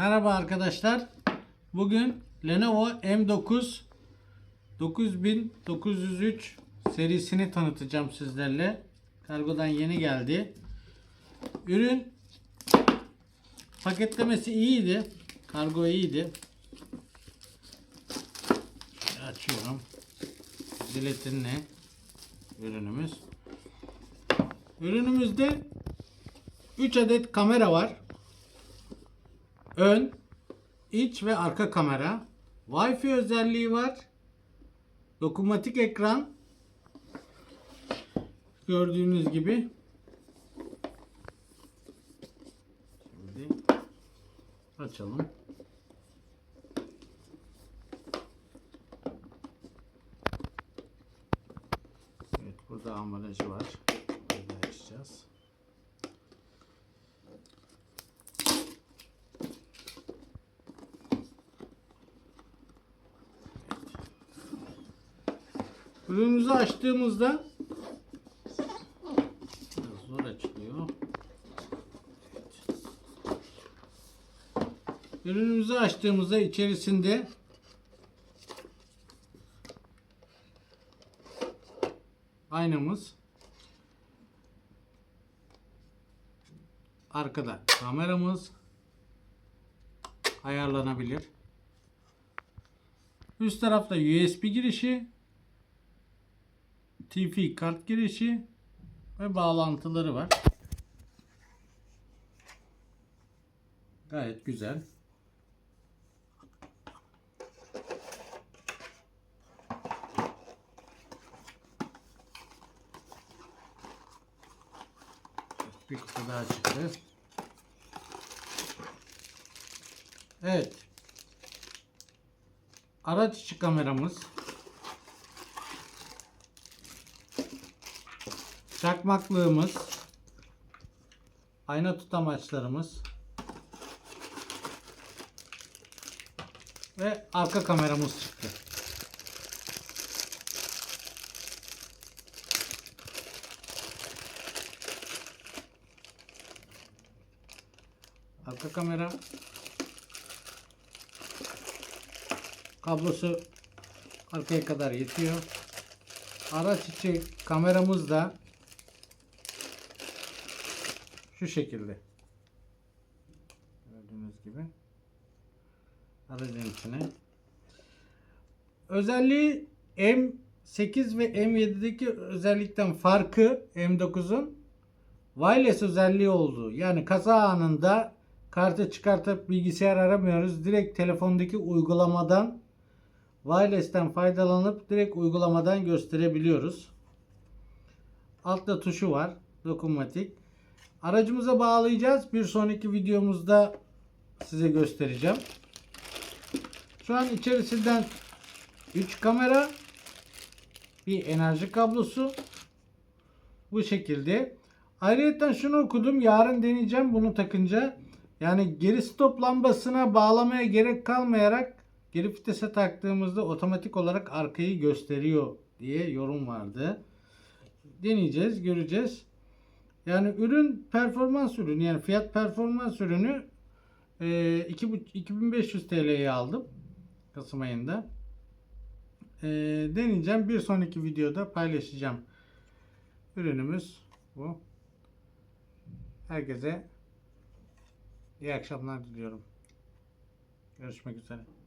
Merhaba arkadaşlar. Bugün Lenovo M9 9903 serisini tanıtacağım sizlerle. Kargodan yeni geldi. Ürün paketlemesi iyiydi. Kargo iyiydi. Açıyorum. Jiletinle ürünümüz. Ürünümüzde 3 adet kamera var. Ön, iç ve arka kamera. Wi-Fi özelliği var. Dokunmatik ekran. Gördüğünüz gibi. Şimdi açalım. Evet burada ambalajı var. Burada açacağız. Ürünümüzü açtığımızda biraz zor açılıyor. Evet. Ürünümüzü açtığımızda içerisinde aynamız arkada kameramız ayarlanabilir. Üst tarafta USB girişi TV kart girişi ve bağlantıları var. Gayet güzel. Bir kutu daha çıktı. Evet. Araç içi kameramız. Çakmaklığımız. Ayna tutamaçlarımız. Ve arka kameramız çıktı. Arka kamera kablosu arkaya kadar yetiyor. Araç içi kameramız da şu şekilde. Gördüğünüz gibi. Aracın içine. Özelliği M8 ve M7'deki özellikten farkı M9'un wireless özelliği olduğu. Yani kaza anında kartı çıkartıp bilgisayar aramıyoruz. Direkt telefondaki uygulamadan wireless'ten faydalanıp direkt uygulamadan gösterebiliyoruz. Altta tuşu var. Dokunmatik. Aracımıza bağlayacağız. Bir sonraki videomuzda size göstereceğim. Şu an içerisinden 3 kamera, bir enerji kablosu bu şekilde. Ayrıca şunu okudum. Yarın deneyeceğim bunu takınca. Yani geri stop lambasına bağlamaya gerek kalmayarak geri vitese taktığımızda otomatik olarak arkayı gösteriyor diye yorum vardı. Deneyeceğiz, göreceğiz. Yani ürün performans ürünü yani fiyat performans ürünü e, 2, 2500 TL'ye aldım Kasım ayında. E, deneyeceğim. Bir sonraki videoda paylaşacağım. Ürünümüz bu. Herkese iyi akşamlar diliyorum. Görüşmek üzere.